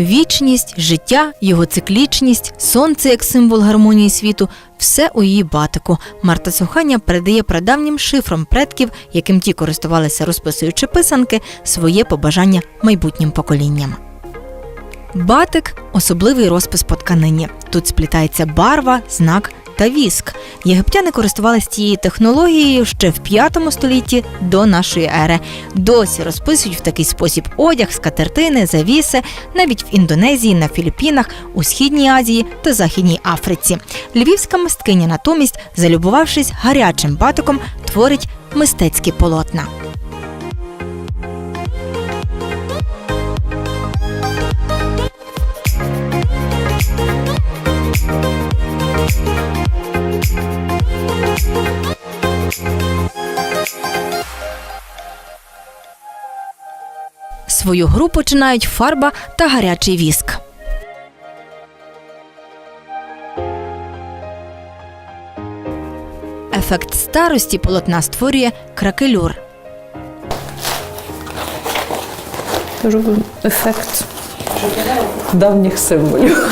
Вічність, життя, його циклічність, сонце як символ гармонії світу все у її батику. Марта Суханя передає прадавнім шифром предків, яким ті користувалися розписуючи писанки, своє побажання майбутнім поколінням. Батик особливий розпис по тканині. Тут сплітається барва, знак та віск. Єгиптяни користувалися цією технологією ще в 5 столітті до нашої ери. Досі розписують в такий спосіб одяг, скатертини, завіси, навіть в Індонезії, на Філіппінах, у Східній Азії та Західній Африці. Львівська мисткиня натомість, залюбувавшись гарячим батиком, творить мистецькі полотна. Свою гру починають фарба та гарячий віск. Ефект старості полотна створює кракелюр. Робимо ефект давніх символів.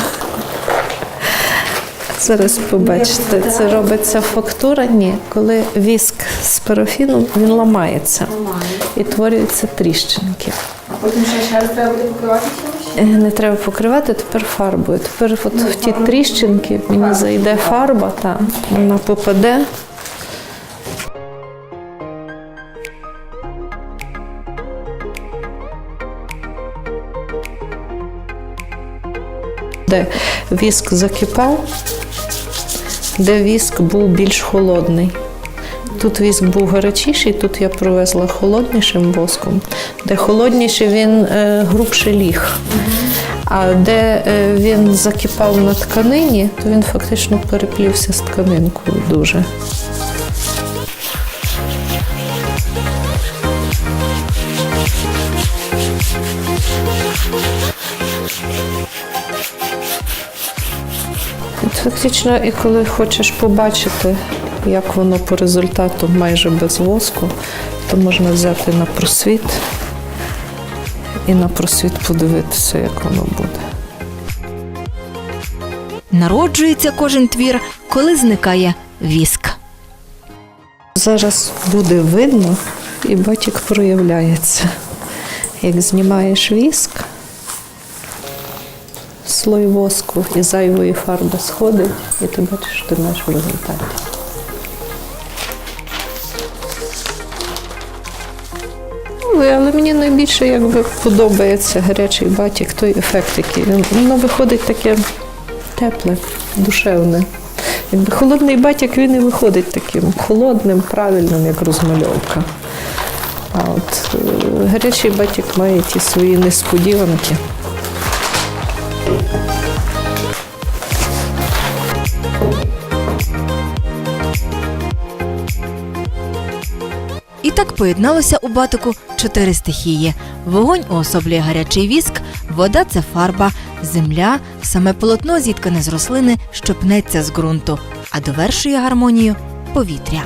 Зараз побачите, це робиться фактура. Ні, коли віск з парафіну він ламається і творюються тріщинки. Потім ще ще раз треба буде покривати чимось? Е, Не треба покривати тепер фарбою. Тепер от в ті тріщинки мені зайде фарба, та вона попаде. Де віск закипав, де віск був більш холодний. Тут віск був гарячіший, тут я провезла холоднішим воском. Де холодніший він е, грубше ліг. А де е, він закипав на тканині, то він фактично переплівся з тканинкою дуже. Фактично, і коли хочеш побачити, як воно по результату майже без воску, то можна взяти на просвіт і на просвіт подивитися, як воно буде. Народжується кожен твір, коли зникає віск. Зараз буде видно, і батік проявляється. Як знімаєш віск, слой воску і зайвої фарби сходить, і ти бачиш, що ти маєш в результаті. Ну, Але мені найбільше якби подобається гарячий батік, той ефект, який воно виходить таке тепле, душевне. Якби холодний батік він і виходить таким холодним, правильним, як розмальовка. А от е, гарячий батік має ті свої несподіванки. І так поєдналося у батику чотири стихії: вогонь уособлює гарячий віск, вода це фарба, земля саме полотно зіткане з рослини, що пнеться з ґрунту, а довершує гармонію повітря.